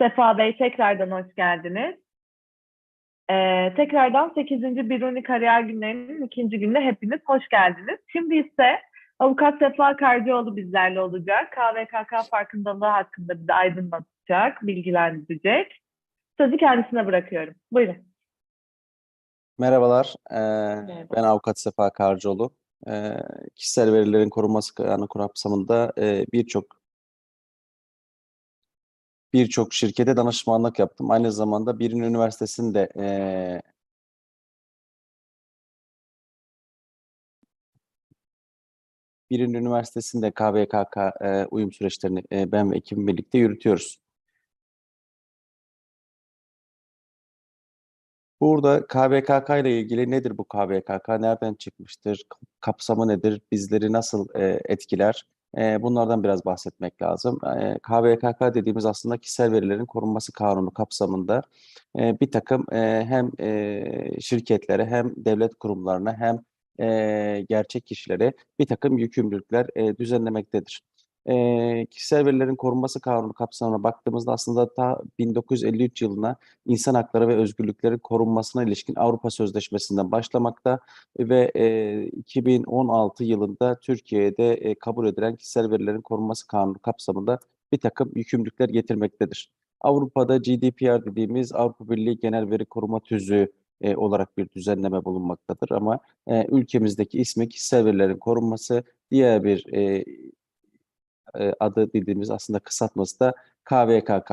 Sefa Bey tekrardan hoş geldiniz. Ee, tekrardan 8. Biruni Kariyer Günleri'nin ikinci gününe hepiniz hoş geldiniz. Şimdi ise Avukat Sefa Karcıoğlu bizlerle olacak. KVKK farkındalığı hakkında bizi aydınlatacak, bilgilendirecek. Sözü kendisine bırakıyorum. Buyurun. Merhabalar, eee, ben Avukat Sefa Karcıoğlu. Eee, kişisel verilerin korunması kanunu kapsamında eee, birçok birçok şirkete danışmanlık yaptım. Aynı zamanda Birin Üniversitesi'nde eee Birin Üniversitesi'nde KVKK eee, uyum süreçlerini eee, ben ve ekibim birlikte yürütüyoruz. Burada KVKK ile ilgili nedir bu KVKK? Nereden çıkmıştır? Kapsamı nedir? Bizleri nasıl e, etkiler? Bunlardan biraz bahsetmek lazım. KVKK dediğimiz aslında kişisel verilerin korunması kanunu kapsamında bir takım hem şirketlere hem devlet kurumlarına hem gerçek kişilere bir takım yükümlülükler düzenlemektedir. E, kişisel verilerin korunması kanunu kapsamına baktığımızda aslında ta 1953 yılına insan hakları ve özgürlüklerin korunmasına ilişkin Avrupa Sözleşmesi'nden başlamakta ve e, 2016 yılında Türkiye'de e, kabul edilen kişisel verilerin korunması kanunu kapsamında bir takım yükümlülükler getirmektedir. Avrupa'da GDPR dediğimiz Avrupa Birliği Genel Veri Koruma Tüzüğü e, olarak bir düzenleme bulunmaktadır ama e, ülkemizdeki ismi kişisel verilerin korunması diğer bir e, e, adı dediğimiz aslında kısaltması da KVKK.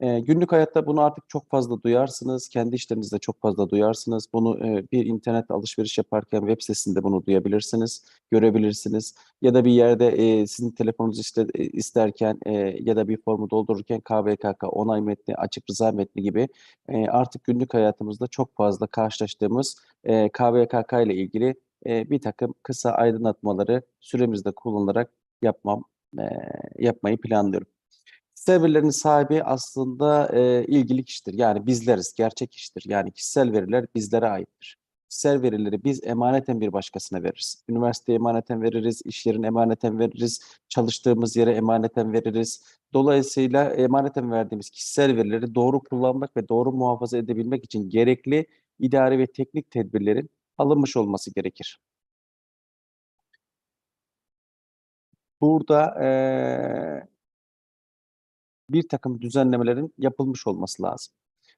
E, günlük hayatta bunu artık çok fazla duyarsınız. Kendi işlerinizde çok fazla duyarsınız. Bunu e, bir internet alışveriş yaparken web sitesinde bunu duyabilirsiniz, görebilirsiniz. Ya da bir yerde e, sizin telefonunuzu iste, e, isterken e, ya da bir formu doldururken KVKK, onay metni, açık rıza metni gibi e, artık günlük hayatımızda çok fazla karşılaştığımız e, KVKK ile ilgili e, bir takım kısa aydınlatmaları süremizde kullanarak yapmam e, yapmayı planlıyorum. Kişisel verilerin sahibi aslında e, ilgili kişidir. Yani bizleriz, gerçek kişidir. Yani kişisel veriler bizlere aittir. Kişisel verileri biz emaneten bir başkasına veririz. Üniversiteye emaneten veririz, iş yerine emaneten veririz, çalıştığımız yere emaneten veririz. Dolayısıyla emaneten verdiğimiz kişisel verileri doğru kullanmak ve doğru muhafaza edebilmek için gerekli idari ve teknik tedbirlerin alınmış olması gerekir. Burada eee bir takım düzenlemelerin yapılmış olması lazım.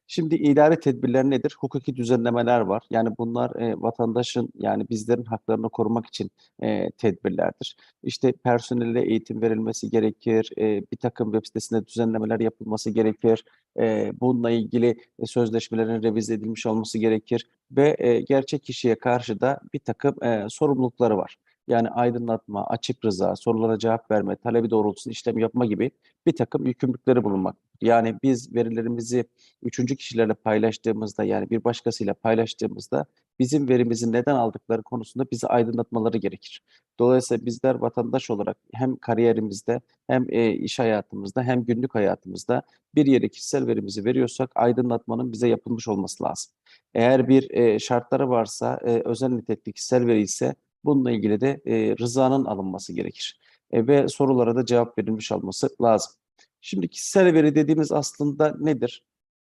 Şimdi idari tedbirler nedir? Hukuki düzenlemeler var. Yani bunlar e, vatandaşın yani bizlerin haklarını korumak için e, tedbirlerdir. İşte personele eğitim verilmesi gerekir. E, bir takım web sitesinde düzenlemeler yapılması gerekir. E, bununla ilgili e, sözleşmelerin revize edilmiş olması gerekir. Ve e, gerçek kişiye karşı da bir takım e, sorumlulukları var. Yani aydınlatma, açık rıza, sorulara cevap verme, talebi doğrultusunda işlem yapma gibi bir takım yükümlülükleri bulunmak. Yani biz verilerimizi üçüncü kişilerle paylaştığımızda yani bir başkasıyla paylaştığımızda bizim verimizi neden aldıkları konusunda bizi aydınlatmaları gerekir. Dolayısıyla bizler vatandaş olarak hem kariyerimizde hem e, iş hayatımızda hem günlük hayatımızda bir yere kişisel verimizi veriyorsak aydınlatmanın bize yapılmış olması lazım. Eğer bir e, şartları varsa e, özel nitelikli kişisel veri ise bununla ilgili de e, rızanın alınması gerekir. E, ve sorulara da cevap verilmiş olması lazım. Şimdi kişisel veri dediğimiz aslında nedir?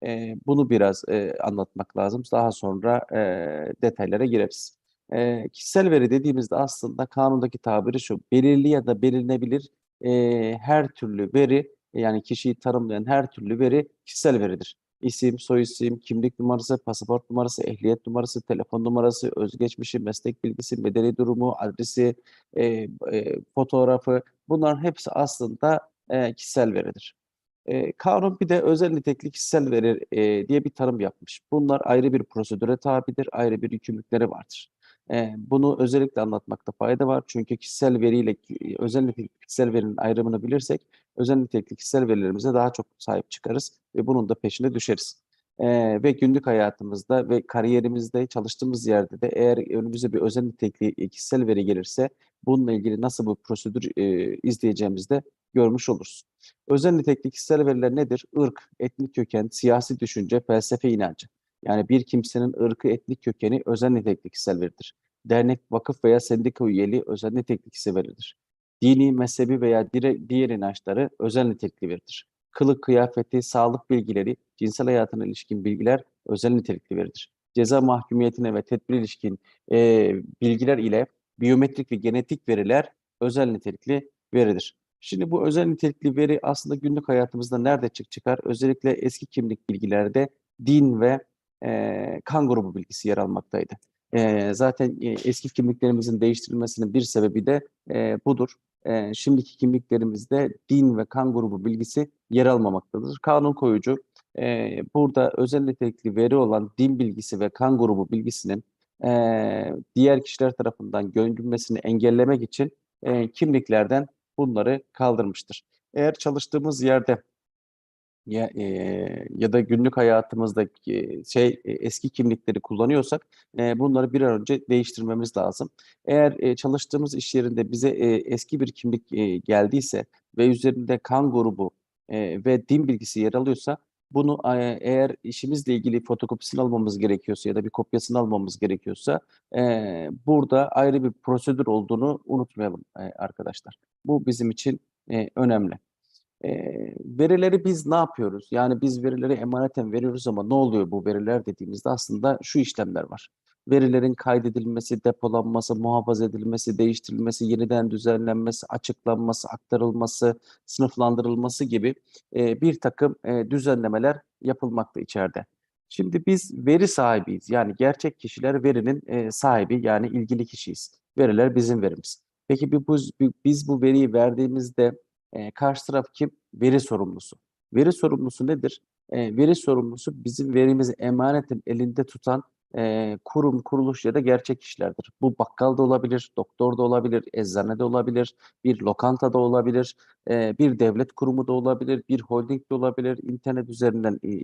E, bunu biraz e, anlatmak lazım. Daha sonra e, detaylara gireriz. E, kişisel veri dediğimizde aslında kanundaki tabiri şu, belirli ya da belirlenebilir e, her türlü veri, yani kişiyi tanımlayan her türlü veri kişisel veridir. İsim, soyisim, kimlik numarası, pasaport numarası, ehliyet numarası, telefon numarası, özgeçmişi, meslek bilgisi, medeni durumu, adresi, e, e, fotoğrafı bunların hepsi aslında e, kişisel veridir. E, kanun bir de özel nitekli kişisel veri e, diye bir tanım yapmış. Bunlar ayrı bir prosedüre tabidir, ayrı bir yükümlülükleri vardır. E, bunu özellikle anlatmakta fayda var. Çünkü kişisel veriyle özel nitelikli kişisel verinin ayrımını bilirsek özel nitelikli kişisel verilerimize daha çok sahip çıkarız ve bunun da peşine düşeriz. Ee, ve günlük hayatımızda ve kariyerimizde çalıştığımız yerde de eğer önümüze bir özel nitelikli kişisel veri gelirse bununla ilgili nasıl bir prosedür e, izleyeceğimizi de görmüş oluruz. Özel nitelikli kişisel veriler nedir? Irk, etnik köken, siyasi düşünce, felsefe inancı. Yani bir kimsenin ırkı, etnik kökeni özel nitelikli kişisel veridir. Dernek, vakıf veya sendika üyeliği özel nitelikli kişisel veridir dini, mezhebi veya diğer inançları özel nitelikli veridir. kılık kıyafeti, sağlık bilgileri, cinsel hayatına ilişkin bilgiler özel nitelikli veridir. Ceza mahkumiyetine ve tedbir ilişkin e, bilgiler ile biyometrik ve genetik veriler özel nitelikli veridir. Şimdi bu özel nitelikli veri aslında günlük hayatımızda nerede çık çıkar? Özellikle eski kimlik bilgilerde din ve e, kan grubu bilgisi yer almaktaydı. E, zaten e, eski kimliklerimizin değiştirilmesinin bir sebebi de e, budur. E, şimdiki kimliklerimizde din ve kan grubu bilgisi yer almamaktadır. Kanun koyucu e, burada özel nitelikli veri olan din bilgisi ve kan grubu bilgisinin e, diğer kişiler tarafından gömülmesini engellemek için e, kimliklerden bunları kaldırmıştır. Eğer çalıştığımız yerde ya, eee, ya da günlük hayatımızdaki şey e, eski kimlikleri kullanıyorsak e, bunları bir an önce değiştirmemiz lazım. Eğer e, çalıştığımız iş yerinde bize e, eski bir kimlik e, geldiyse ve üzerinde kan grubu e, ve din bilgisi yer alıyorsa bunu e, eğer işimizle ilgili fotokopisini almamız gerekiyorsa ya da bir kopyasını almamız gerekiyorsa e, burada ayrı bir prosedür olduğunu unutmayalım e, arkadaşlar. Bu bizim için e, önemli. Eee, verileri biz ne yapıyoruz? Yani biz verileri emaneten veriyoruz ama ne oluyor bu veriler dediğimizde aslında şu işlemler var. Verilerin kaydedilmesi, depolanması, muhafaza edilmesi, değiştirilmesi, yeniden düzenlenmesi, açıklanması, aktarılması, sınıflandırılması gibi eee, bir takım eee, düzenlemeler yapılmakta içeride. Şimdi biz veri sahibiyiz. Yani gerçek kişiler verinin eee, sahibi yani ilgili kişiyiz. Veriler bizim verimiz. Peki bu- biz bu veriyi verdiğimizde e, karşı taraf kim? Veri sorumlusu. Veri sorumlusu nedir? E, veri sorumlusu bizim verimizi emanetin elinde tutan e, kurum, kuruluş ya da gerçek kişilerdir. Bu bakkal da olabilir, doktor da olabilir, eczane de olabilir, bir lokanta da olabilir, e, bir devlet kurumu da olabilir, bir holding de olabilir, internet üzerinden e,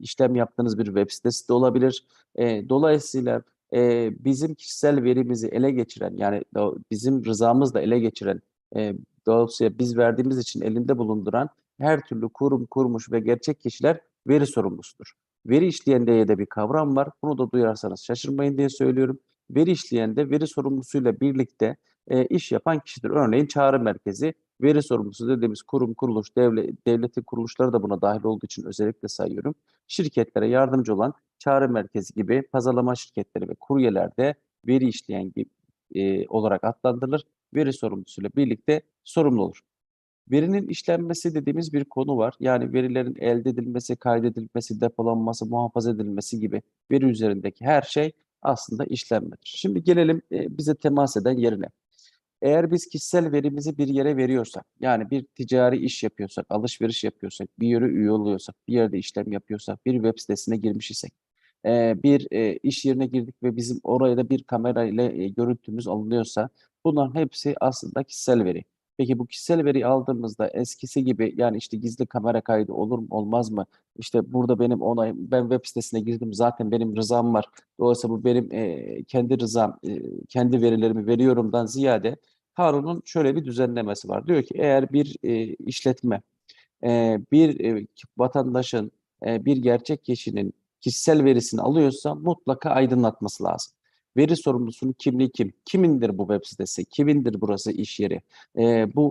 işlem yaptığınız bir web sitesi de olabilir. E, dolayısıyla e, bizim kişisel verimizi ele geçiren yani bizim rızamızla ele geçiren e, Dolayısıyla biz verdiğimiz için elinde bulunduran her türlü kurum, kurmuş ve gerçek kişiler veri sorumlusudur. Veri işleyen diye de bir kavram var. Bunu da duyarsanız şaşırmayın diye söylüyorum. Veri işleyen de veri sorumlusuyla birlikte e, iş yapan kişidir. Örneğin çağrı merkezi veri sorumlusu dediğimiz kurum, kuruluş, devlet, devletin kuruluşları da buna dahil olduğu için özellikle sayıyorum. Şirketlere yardımcı olan çağrı merkezi gibi pazarlama şirketleri ve kuryeler de veri işleyen gibi, e, olarak adlandırılır veri sorumlusuyla birlikte sorumlu olur. Verinin işlenmesi dediğimiz bir konu var. Yani verilerin elde edilmesi, kaydedilmesi, depolanması, muhafaza edilmesi gibi veri üzerindeki her şey aslında işlenmedir. Şimdi gelelim e, bize temas eden yerine. Eğer biz kişisel verimizi bir yere veriyorsak, yani bir ticari iş yapıyorsak, alışveriş yapıyorsak, bir yere üye oluyorsak, bir yerde işlem yapıyorsak, bir web sitesine girmiş isek, e, bir e, iş yerine girdik ve bizim oraya da bir kamera ile görüntümüz alınıyorsa, bunların hepsi aslında kişisel veri. Peki bu kişisel veri aldığımızda eskisi gibi yani işte gizli kamera kaydı olur mu olmaz mı? İşte burada benim onayım, ben web sitesine girdim zaten benim rızam var. Dolayısıyla bu benim e, kendi rızam, e, kendi verilerimi veriyorumdan ziyade kanunun şöyle bir düzenlemesi var. Diyor ki eğer bir e, işletme e, bir e, vatandaşın e, bir gerçek kişinin kişisel verisini alıyorsa mutlaka aydınlatması lazım. Veri sorumlusunun kimliği kim? Kimindir bu web sitesi? Kimindir burası iş yeri? E, bu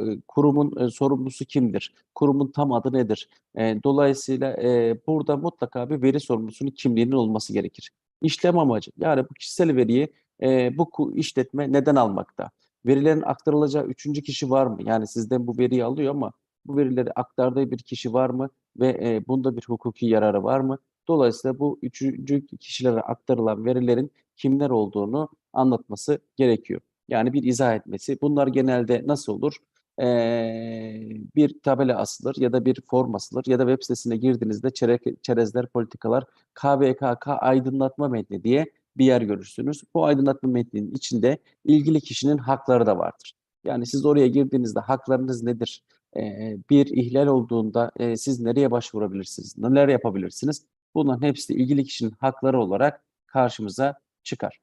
e, kurumun e, sorumlusu kimdir? Kurumun tam adı nedir? E, dolayısıyla e, burada mutlaka bir veri sorumlusunun kimliğinin olması gerekir. İşlem amacı yani bu kişisel veriyi e, bu işletme neden almakta? Verilerin aktarılacağı üçüncü kişi var mı? Yani sizden bu veriyi alıyor ama bu verileri aktardığı bir kişi var mı? Ve e, bunda bir hukuki yararı var mı? Dolayısıyla bu üçüncü kişilere aktarılan verilerin kimler olduğunu anlatması gerekiyor. Yani bir izah etmesi. Bunlar genelde nasıl olur? Ee, bir tabela asılır ya da bir form asılır ya da web sitesine girdiğinizde çerek, çerezler, politikalar, KVKK aydınlatma metni diye bir yer görürsünüz. Bu aydınlatma metninin içinde ilgili kişinin hakları da vardır. Yani siz oraya girdiğinizde haklarınız nedir? Ee, bir ihlal olduğunda e, siz nereye başvurabilirsiniz? Neler yapabilirsiniz? Bunların hepsi ilgili kişinin hakları olarak karşımıza çıkar.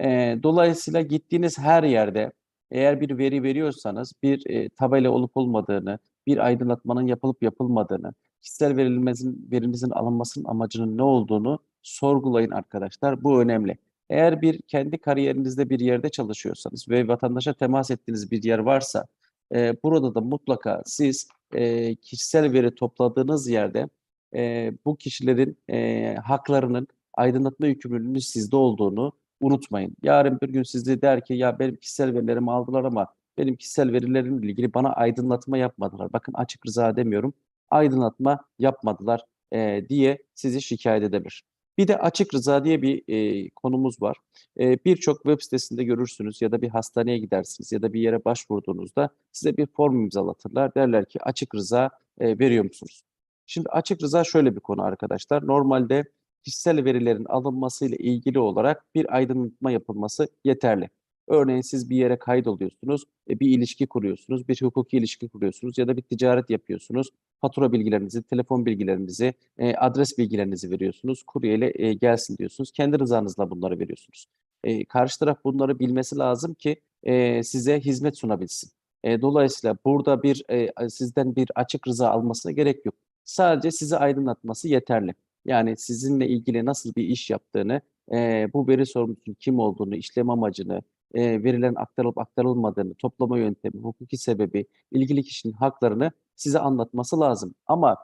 Ee, dolayısıyla gittiğiniz her yerde eğer bir veri veriyorsanız bir e, tabela olup olmadığını, bir aydınlatmanın yapılıp yapılmadığını, kişisel verilmezin, verinizin alınmasının amacının ne olduğunu sorgulayın arkadaşlar. Bu önemli. Eğer bir kendi kariyerinizde bir yerde çalışıyorsanız ve vatandaşa temas ettiğiniz bir yer varsa e, burada da mutlaka siz e, kişisel veri topladığınız yerde e, bu kişilerin e, haklarının aydınlatma yükümlülüğünün sizde olduğunu unutmayın. Yarın bir gün size der ki ya benim kişisel verilerimi aldılar ama benim kişisel verilerimle ilgili bana aydınlatma yapmadılar. Bakın açık rıza demiyorum. Aydınlatma yapmadılar e, diye sizi şikayet edebilir. Bir de açık rıza diye bir e, konumuz var. E, Birçok web sitesinde görürsünüz ya da bir hastaneye gidersiniz ya da bir yere başvurduğunuzda size bir form imzalatırlar. Derler ki açık rıza e, veriyor musunuz? Şimdi açık rıza şöyle bir konu arkadaşlar. Normalde kişisel verilerin alınmasıyla ilgili olarak bir aydınlatma yapılması yeterli. Örneğin siz bir yere kaydoluyorsunuz, e, bir ilişki kuruyorsunuz, bir hukuki ilişki kuruyorsunuz ya da bir ticaret yapıyorsunuz. Fatura bilgilerinizi, telefon bilgilerinizi, e, adres bilgilerinizi veriyorsunuz. Kuryeyle e, gelsin diyorsunuz. Kendi rızanızla bunları veriyorsunuz. Karşı taraf bunları bilmesi lazım ki size hizmet sunabilsin. Dolayısıyla burada bir sizden bir açık rıza almasına gerek yok. Sadece sizi aydınlatması yeterli. Yani sizinle ilgili nasıl bir iş yaptığını, e, bu veri sorumlusunun kim olduğunu, işlem amacını, e, verilerin aktarılıp aktarılmadığını, toplama yöntemi, hukuki sebebi, ilgili kişinin haklarını size anlatması lazım. Ama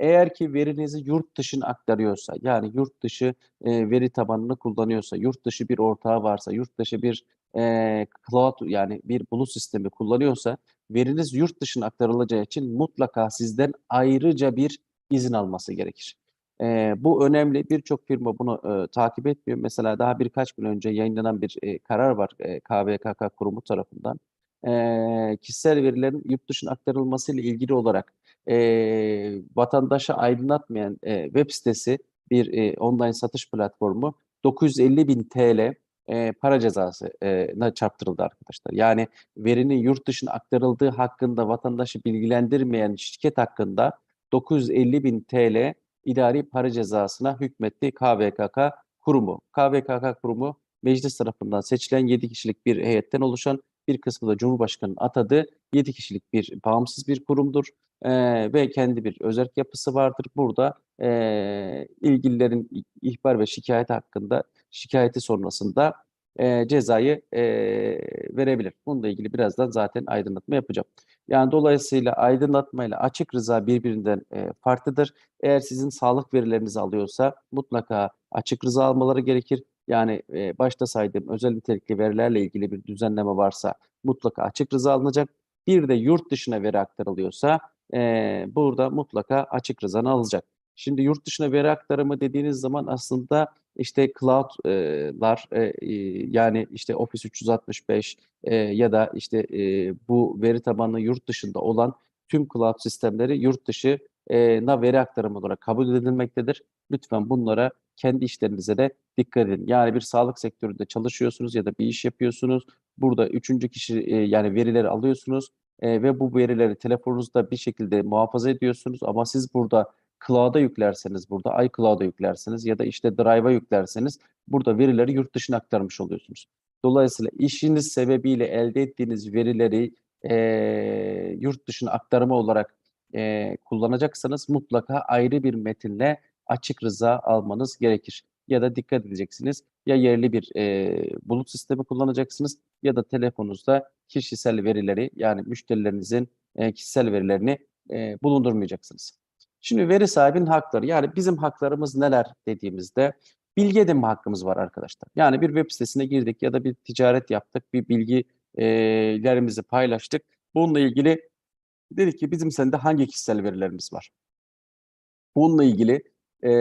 eğer ki verinizi yurt dışına aktarıyorsa, yani yurt dışı e, veri tabanını kullanıyorsa, yurt dışı bir ortağı varsa, yurt dışı bir e, cloud yani bir bulut sistemi kullanıyorsa, veriniz yurt dışına aktarılacağı için mutlaka sizden ayrıca bir izin alması gerekir. E, bu önemli. Birçok firma bunu e, takip etmiyor. Mesela daha birkaç gün önce yayınlanan bir e, karar var e, KVKK kurumu tarafından. E, kişisel verilerin yurt dışına aktarılması ile ilgili olarak e, vatandaşa aydınlatmayan e, web sitesi bir e, online satış platformu 950 bin TL e, para cezasına çarptırıldı arkadaşlar. Yani verinin yurt dışına aktarıldığı hakkında vatandaşı bilgilendirmeyen şirket hakkında 950 bin TL idari para cezasına hükmetti KVKK kurumu. KVKK kurumu meclis tarafından seçilen 7 kişilik bir heyetten oluşan bir kısmı da Cumhurbaşkanı'nın atadığı 7 kişilik bir bağımsız bir kurumdur Ee, ve kendi bir özerk yapısı vardır. Burada e, ilgililerin ihbar ve şikayet hakkında şikayeti sonrasında e, cezayı e, verebilir. Bununla ilgili birazdan zaten aydınlatma yapacağım. Yani dolayısıyla aydınlatma ile açık rıza birbirinden e, farklıdır. Eğer sizin sağlık verilerinizi alıyorsa mutlaka açık rıza almaları gerekir. Yani e, başta saydığım özel nitelikli verilerle ilgili bir düzenleme varsa mutlaka açık rıza alınacak. Bir de yurt dışına veri aktarılıyorsa e, burada mutlaka açık rızanı alacak. Şimdi yurt dışına veri aktarımı dediğiniz zaman aslında işte cloud'lar e, e, yani işte Office 365 e, ya da işte e, bu veri tabanlı yurt dışında olan tüm cloud sistemleri yurt dışı e, na veri aktarımı olarak kabul edilmektedir. Lütfen bunlara kendi işlerinize de dikkat edin. Yani bir sağlık sektöründe çalışıyorsunuz ya da bir iş yapıyorsunuz. Burada üçüncü kişi e, yani verileri alıyorsunuz e, ve bu verileri telefonunuzda bir şekilde muhafaza ediyorsunuz ama siz burada cloud'a yüklerseniz burada iCloud'a yüklerseniz ya da işte Drive'a yüklerseniz burada verileri yurt dışına aktarmış oluyorsunuz. Dolayısıyla işiniz sebebiyle elde ettiğiniz verileri e, yurt dışına aktarma olarak e, kullanacaksanız mutlaka ayrı bir metinle açık rıza almanız gerekir. Ya da dikkat edeceksiniz ya yerli bir e, bulut sistemi kullanacaksınız ya da telefonunuzda kişisel verileri yani müşterilerinizin e, kişisel verilerini e, bulundurmayacaksınız. Şimdi veri sahibinin hakları yani bizim haklarımız neler dediğimizde bilgi edinme hakkımız var arkadaşlar. Yani bir web sitesine girdik ya da bir ticaret yaptık, bir bilgilerimizi paylaştık. Bununla ilgili dedik ki bizim sende hangi kişisel verilerimiz var? Bununla ilgili e,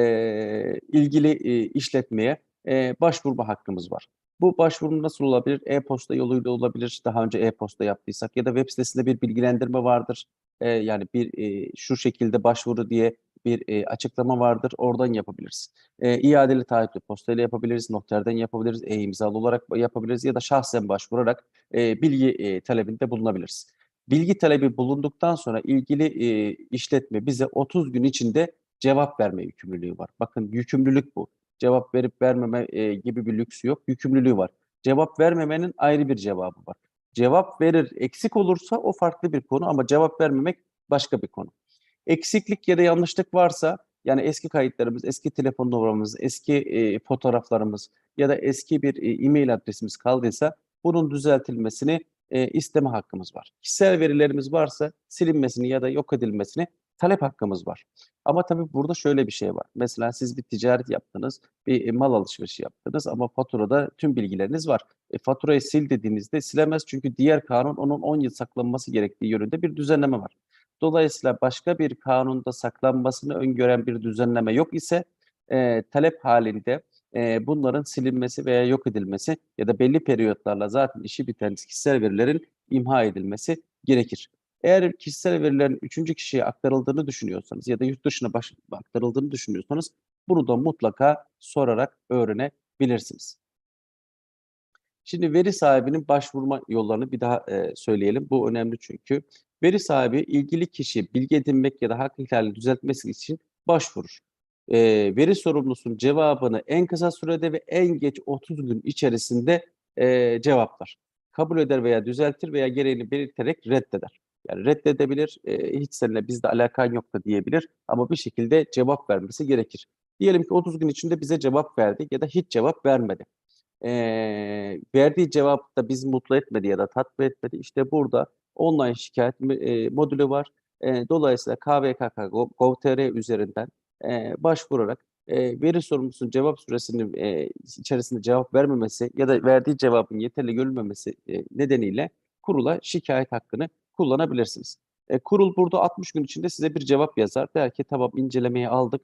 ilgili e, işletmeye e, başvurma hakkımız var. Bu başvuru nasıl olabilir? E-posta yoluyla olabilir. Daha önce e-posta yaptıysak ya da web sitesinde bir bilgilendirme vardır. E, yani bir e, şu şekilde başvuru diye bir e, açıklama vardır. Oradan yapabiliriz. E, iadeli taahhütlü postayla yapabiliriz. Noterden yapabiliriz. E-imzalı olarak yapabiliriz ya da şahsen başvurarak e, bilgi e, talebinde bulunabiliriz. Bilgi talebi bulunduktan sonra ilgili e, işletme bize 30 gün içinde cevap verme yükümlülüğü var. Bakın yükümlülük bu. Cevap verip vermeme e, gibi bir lüksü yok. Yükümlülüğü var. Cevap vermemenin ayrı bir cevabı var. Cevap verir eksik olursa o farklı bir konu ama cevap vermemek başka bir konu. Eksiklik ya da yanlışlık varsa yani eski kayıtlarımız, eski telefon numaramız, eski e, fotoğraflarımız ya da eski bir e, e-mail adresimiz kaldıysa bunun düzeltilmesini e, isteme hakkımız var. Kişisel verilerimiz varsa silinmesini ya da yok edilmesini talep hakkımız var. Ama tabii burada şöyle bir şey var. Mesela siz bir ticaret yaptınız, bir e, mal alışverişi yaptınız ama faturada tüm bilgileriniz var. E, faturayı sil dediğinizde silemez çünkü diğer kanun onun 10 yıl saklanması gerektiği yönünde bir düzenleme var. Dolayısıyla başka bir kanunda saklanmasını öngören bir düzenleme yok ise e, talep halinde e, bunların silinmesi veya yok edilmesi ya da belli periyotlarla zaten işi biten kişisel verilerin imha edilmesi gerekir. Eğer kişisel verilerin üçüncü kişiye aktarıldığını düşünüyorsanız ya da yurt dışına baş- aktarıldığını düşünüyorsanız bunu da mutlaka sorarak öğrenebilirsiniz. Şimdi veri sahibinin başvurma yollarını bir daha e, söyleyelim. Bu önemli çünkü. Veri sahibi ilgili kişi bilgi edinmek ya da hak ihlalini düzeltmesi için başvurur. E, veri sorumlusunun cevabını en kısa sürede ve en geç 30 gün içerisinde e, cevaplar. Kabul eder veya düzeltir veya gereğini belirterek reddeder. Yani reddedebilir, e, hiç seninle bizde alakan yok da diyebilir ama bir şekilde cevap vermesi gerekir. Diyelim ki 30 gün içinde bize cevap verdi ya da hiç cevap vermedi. Eee, verdiği cevap da bizi mutlu etmedi ya da tatmin etmedi. İşte burada online şikayet eee, modülü var. Eee, dolayısıyla kvkk.gov.tr üzerinden eee, başvurarak eee, veri sorumlusunun cevap süresinin eee, içerisinde cevap vermemesi ya da verdiği cevabın yeterli görülmemesi eee, nedeniyle kurula şikayet hakkını kullanabilirsiniz. E, kurul burada 60 gün içinde size bir cevap yazar. Der ki tamam incelemeyi aldık.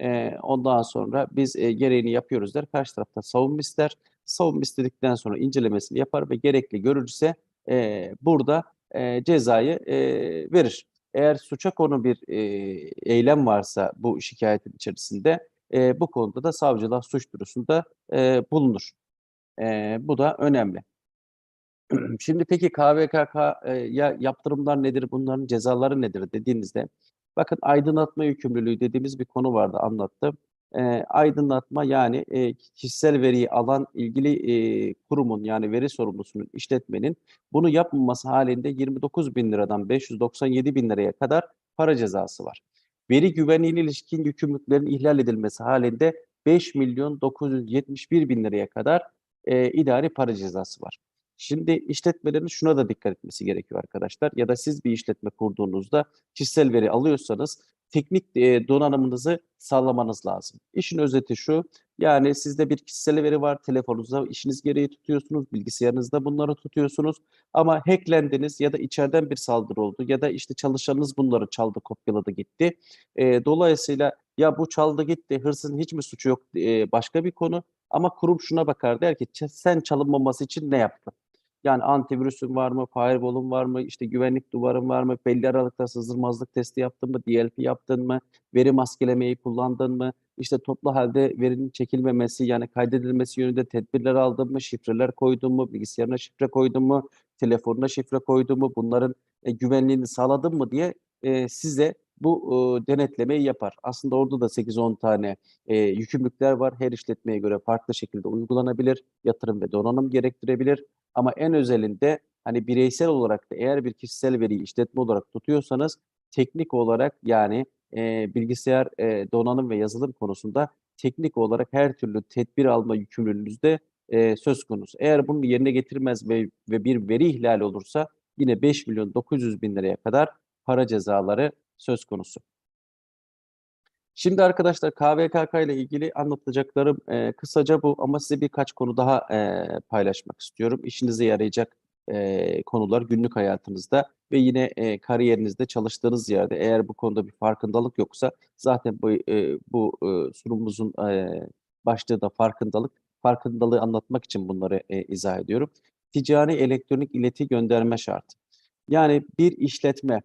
Eee, ondan sonra biz eee, gereğini yapıyoruz der. Karşı tarafta savunma ister. Savunma istedikten sonra incelemesini yapar ve gerekli görülürse eee, burada eee, cezayı eee, verir. Eğer suça konu bir eee, eylem varsa bu şikayetin içerisinde eee, bu konuda da savcılığa suç duyurusunda eee, bulunur. Eee, bu da önemli. Şimdi peki KVKK'ya yaptırımlar nedir, bunların cezaları nedir dediğinizde, bakın aydınlatma yükümlülüğü dediğimiz bir konu vardı anlattım. Eee, aydınlatma yani eee, kişisel veriyi alan ilgili eee, kurumun yani veri sorumlusunun, işletmenin bunu yapmaması halinde 29 bin liradan 597 bin liraya kadar para cezası var. Veri güvenliğine ilişkin yükümlülüklerin ihlal edilmesi halinde 5 milyon 971 bin liraya kadar eee, idari para cezası var. Şimdi işletmelerin şuna da dikkat etmesi gerekiyor arkadaşlar. Ya da siz bir işletme kurduğunuzda kişisel veri alıyorsanız teknik e, donanımınızı sağlamanız lazım. İşin özeti şu. Yani sizde bir kişisel veri var. Telefonunuzda işiniz gereği tutuyorsunuz. Bilgisayarınızda bunları tutuyorsunuz. Ama hacklendiniz ya da içeriden bir saldırı oldu ya da işte çalışanınız bunları çaldı, kopyaladı gitti. E, dolayısıyla ya bu çaldı gitti, hırsızın hiç mi suçu yok e, başka bir konu. Ama kurum şuna bakar der ki "Ç- sen çalınmaması için ne yaptın? Yani antivirüsün var mı, firewall'un var mı, işte güvenlik duvarın var mı, belli aralıkta sızdırmazlık testi yaptın mı, DLP yaptın mı, veri maskelemeyi kullandın mı, işte toplu halde verinin çekilmemesi yani kaydedilmesi yönünde tedbirler aldın mı, şifreler koydun mu, bilgisayarına şifre koydun mu, telefonuna şifre koydun mu, bunların e, güvenliğini sağladın mı diye e, size bu e, denetlemeyi yapar. Aslında orada da 8-10 tane e, yükümlülükler var. Her işletmeye göre farklı şekilde uygulanabilir, yatırım ve donanım gerektirebilir. Ama en özelinde hani bireysel olarak da eğer bir kişisel veriyi işletme olarak tutuyorsanız teknik olarak yani e, bilgisayar e, donanım ve yazılım konusunda teknik olarak her türlü tedbir alma yükümlülüğünüz de e, söz konusu. Eğer bunu yerine getirmez ve, ve bir veri ihlali olursa yine 5 milyon 900 bin liraya kadar para cezaları söz konusu. Şimdi arkadaşlar KVKK ile ilgili anlatacaklarım e, kısaca bu ama size birkaç konu daha e, paylaşmak istiyorum. İşinize yarayacak e, konular günlük hayatınızda ve yine e, kariyerinizde çalıştığınız yerde eğer bu konuda bir farkındalık yoksa zaten bu e, bu e, sunumumuzun e, başlığı da farkındalık. Farkındalığı anlatmak için bunları e, izah ediyorum. Ticari elektronik ileti gönderme şartı. Yani bir işletme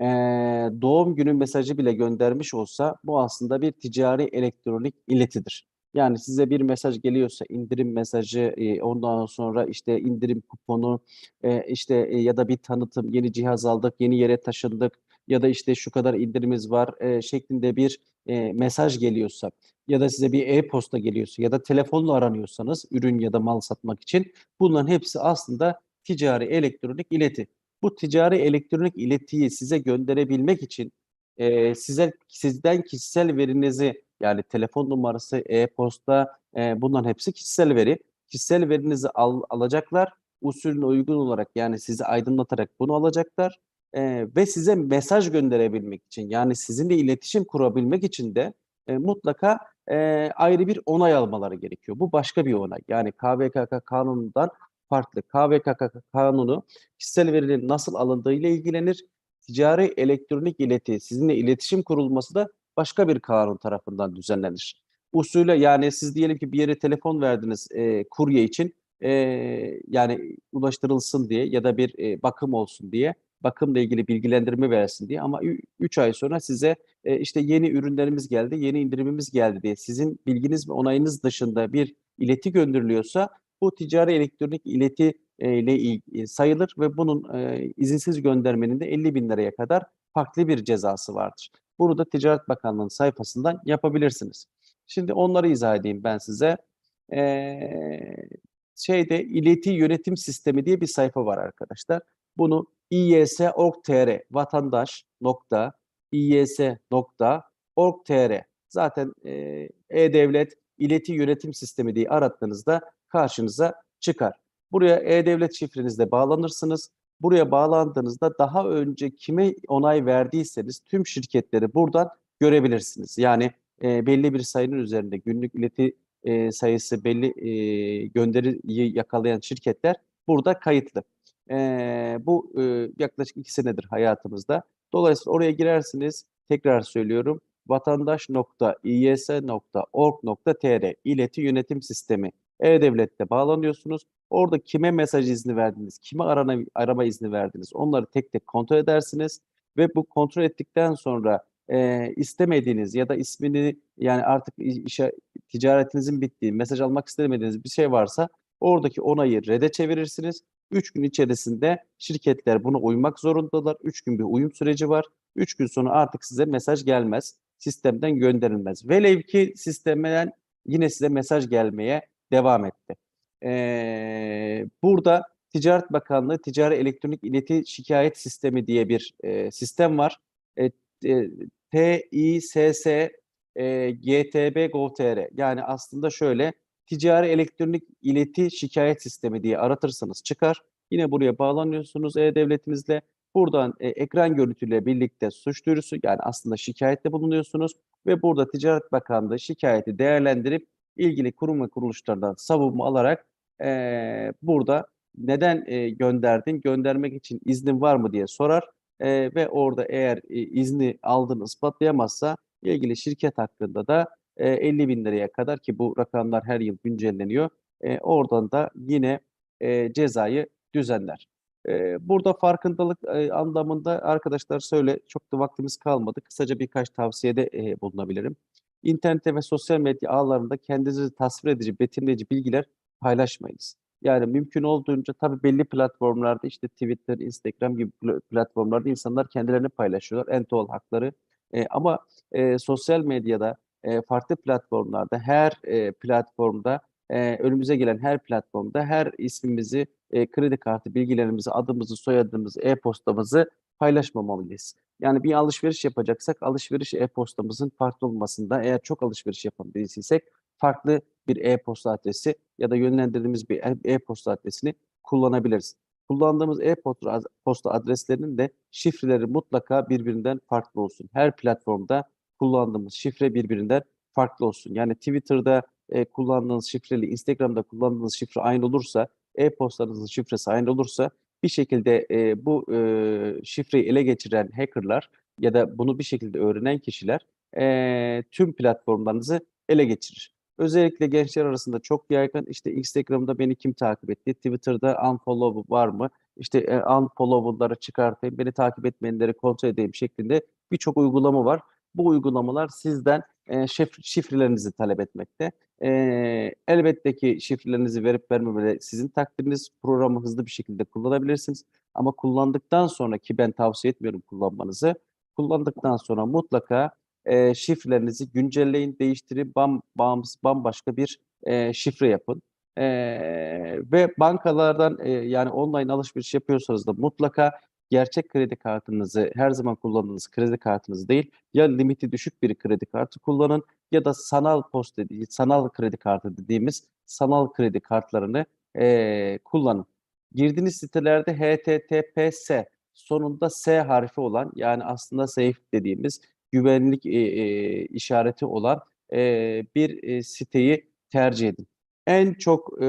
eee, doğum günü mesajı bile göndermiş olsa bu aslında bir ticari elektronik iletidir. Yani size bir mesaj geliyorsa indirim mesajı, eee, ondan sonra işte indirim kuponu, eee, işte e, ya da bir tanıtım, yeni cihaz aldık, yeni yere taşındık ya da işte şu kadar indirimimiz var eee, şeklinde bir eee, mesaj geliyorsa ya da size bir e-posta geliyorsa ya da telefonla aranıyorsanız ürün ya da mal satmak için bunların hepsi aslında ticari elektronik ileti bu ticari elektronik iletiyi size gönderebilmek için eee, size sizden kişisel verinizi yani telefon numarası, e-posta eee, bunların hepsi kişisel veri. Kişisel verinizi al, alacaklar usulüne uygun olarak yani sizi aydınlatarak bunu alacaklar. Ee, ve size mesaj gönderebilmek için yani sizinle iletişim kurabilmek için de e, mutlaka e, ayrı bir onay almaları gerekiyor. Bu başka bir onay. Yani KVKK kanunundan farklı. KVKK kanunu kişisel verinin nasıl alındığı ile ilgilenir. Ticari elektronik ileti, sizinle iletişim kurulması da başka bir kanun tarafından düzenlenir. Usule yani siz diyelim ki bir yere telefon verdiniz e, kurye için e, yani ulaştırılsın diye ya da bir e, bakım olsun diye bakımla ilgili bilgilendirme versin diye ama 3 ay sonra size e, işte yeni ürünlerimiz geldi, yeni indirimimiz geldi diye sizin bilginiz ve onayınız dışında bir ileti gönderiliyorsa bu ticari elektronik ileti e, ile il- sayılır ve bunun e, izinsiz göndermenin de 50 bin liraya kadar farklı bir cezası vardır. Bunu da Ticaret Bakanlığı'nın sayfasından yapabilirsiniz. Şimdi onları izah edeyim ben size. Ee, şeyde ileti yönetim sistemi diye bir sayfa var arkadaşlar. Bunu iys.org.tr vatandaş nokta iys.org.tr zaten e, e-devlet ileti yönetim sistemi diye arattığınızda karşınıza çıkar. Buraya e-devlet şifrenizle bağlanırsınız. Buraya bağlandığınızda daha önce kime onay verdiyseniz tüm şirketleri buradan görebilirsiniz. Yani e, belli bir sayının üzerinde günlük ileti e, sayısı belli e, gönderiyi yakalayan şirketler burada kayıtlı. E, bu e, yaklaşık iki senedir hayatımızda. Dolayısıyla oraya girersiniz. Tekrar söylüyorum. vatandaş.is.org.tr ileti yönetim sistemi e-devlette bağlanıyorsunuz. Orada kime mesaj izni verdiniz, kime arana, arama izni verdiniz onları tek tek kontrol edersiniz ve bu kontrol ettikten sonra e, istemediğiniz ya da ismini yani artık işe ticaretinizin bittiği, mesaj almak istemediğiniz bir şey varsa oradaki onayı red'e çevirirsiniz. 3 gün içerisinde şirketler buna uymak zorundalar. 3 gün bir uyum süreci var. 3 gün sonra artık size mesaj gelmez. Sistemden gönderilmez. Velev ki sistemden yine size mesaj gelmeye devam etti. Ee, burada Ticaret Bakanlığı Ticari Elektronik İleti Şikayet Sistemi diye bir e, sistem var. E, e, TİSS e, GTB Gov.tr yani aslında şöyle Ticari Elektronik İleti Şikayet Sistemi diye aratırsanız çıkar. Yine buraya bağlanıyorsunuz e-devletinizle. Buradan e, ekran görüntüyle birlikte suç duyurusu yani aslında şikayette bulunuyorsunuz ve burada Ticaret Bakanlığı şikayeti değerlendirip ilgili kurum ve kuruluşlardan savunma alarak e, burada neden e, gönderdin, göndermek için iznin var mı diye sorar E, ve orada eğer e, izni aldığını ispatlayamazsa ilgili şirket hakkında da e, 50 bin liraya kadar ki bu rakamlar her yıl güncelleniyor. E, oradan da yine e, cezayı düzenler. E, burada farkındalık e, anlamında arkadaşlar söyle çok da vaktimiz kalmadı. Kısaca birkaç tavsiyede e, bulunabilirim. İnternette ve sosyal medya ağlarında kendinizi tasvir edici, betimleyici bilgiler paylaşmayınız. Yani mümkün olduğunca tabii belli platformlarda işte Twitter, Instagram gibi pl- platformlarda insanlar kendilerini paylaşıyorlar. En doğal hakları. E, ama e, sosyal medyada, e, farklı platformlarda, her e, platformda, e, önümüze gelen her platformda her ismimizi, e, kredi kartı bilgilerimizi, adımızı, soyadımızı, e-postamızı paylaşmamalıyız. Yani bir alışveriş yapacaksak alışveriş e-postamızın farklı olmasında eğer çok alışveriş yapan birisiysek farklı bir e-posta adresi ya da yönlendirdiğimiz bir e- e-posta adresini kullanabiliriz. Kullandığımız e-posta posta adreslerinin de şifreleri mutlaka birbirinden farklı olsun. Her platformda kullandığımız şifre birbirinden farklı olsun. Yani Twitter'da e, kullandığınız şifreli, Instagram'da kullandığınız şifre aynı olursa, e-postanızın şifresi aynı olursa bir şekilde e, bu e, şifreyi ele geçiren hackerlar ya da bunu bir şekilde öğrenen kişiler e, tüm platformlarınızı ele geçirir. Özellikle gençler arasında çok yaygın işte Instagram'da beni kim takip etti, Twitter'da unfollow var mı, işte e, unfollow'ları çıkartayım, beni takip etmeyenleri kontrol edeyim şeklinde birçok uygulama var. Bu uygulamalar sizden e, şif- şifrelerinizi talep etmekte. E, elbette ki şifrelerinizi verip vermemeleri sizin takdiriniz. Programı hızlı bir şekilde kullanabilirsiniz. Ama kullandıktan sonra ki ben tavsiye etmiyorum kullanmanızı. Kullandıktan sonra mutlaka e, şifrelerinizi güncelleyin, değiştirin, bam, bağımsız, bambaşka bir e, şifre yapın. E, ve bankalardan e, yani online alışveriş yapıyorsanız da mutlaka gerçek kredi kartınızı her zaman kullandığınız kredi kartınızı değil ya limiti düşük bir kredi kartı kullanın ya da sanal post dediği, sanal kredi kartı dediğimiz sanal kredi kartlarını e, kullanın. Girdiğiniz sitelerde HTTPS sonunda S harfi olan yani aslında safe dediğimiz güvenlik e, e, işareti olan e, bir e, siteyi tercih edin. En çok e,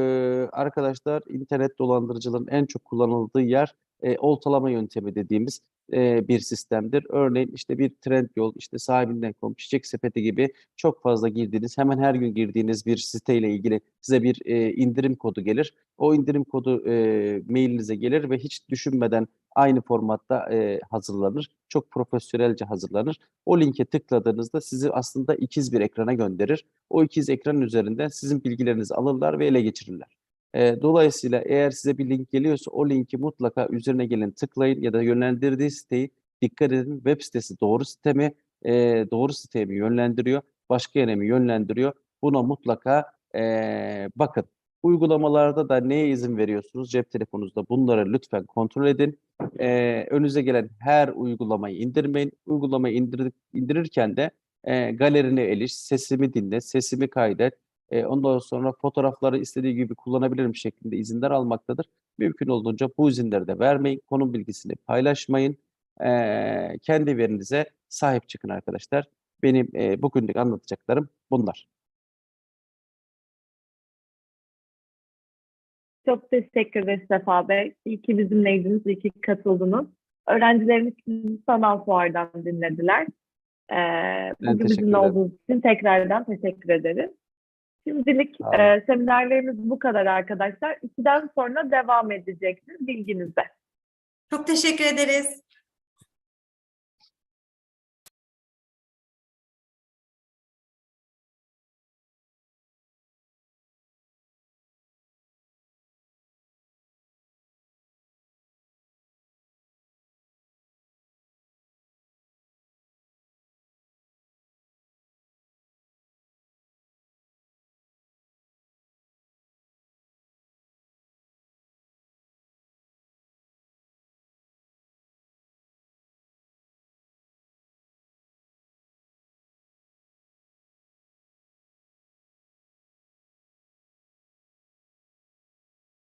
arkadaşlar internet dolandırıcılığın en çok kullanıldığı yer e, oltalama yöntemi dediğimiz e, bir sistemdir. Örneğin işte bir Trendyol, işte sahibinden.com, Çiçek Sepeti gibi çok fazla girdiğiniz, hemen her gün girdiğiniz bir siteyle ilgili size bir e, indirim kodu gelir. O indirim kodu e, mailinize gelir ve hiç düşünmeden aynı formatta e, hazırlanır. Çok profesyonelce hazırlanır. O linke tıkladığınızda sizi aslında ikiz bir ekrana gönderir. O ikiz ekranın üzerinden sizin bilgilerinizi alırlar ve ele geçirirler. E, dolayısıyla eğer size bir link geliyorsa o linki mutlaka üzerine gelin tıklayın ya da yönlendirdiği siteyi dikkat edin. Web sitesi doğru site mi, e, doğru siteye mi yönlendiriyor, başka yere mi yönlendiriyor? Buna mutlaka e, bakın. Uygulamalarda da neye izin veriyorsunuz cep telefonunuzda bunları lütfen kontrol edin. E, önünüze gelen her uygulamayı indirmeyin. Uygulamayı indir, indirirken de e, galerine eliş, sesimi dinle, sesimi kaydet. E, ondan sonra fotoğrafları istediği gibi kullanabilirim şeklinde izinler almaktadır. Mümkün olduğunca bu izinleri de vermeyin. Konum bilgisini paylaşmayın. E, kendi verinize sahip çıkın arkadaşlar. Benim e, bugünlük anlatacaklarım bunlar. Çok teşekkür ederiz Sefa Bey. İyi ki bizimleydiniz, iyi ki katıldınız. Öğrencilerimiz sanal fuardan dinlediler. Ee, bugün bizimle olduğunuz için tekrardan teşekkür ederiz. Şimdilik e, seminerlerimiz bu kadar arkadaşlar. İkiden sonra devam edecektir bilginizde. Çok teşekkür ederiz.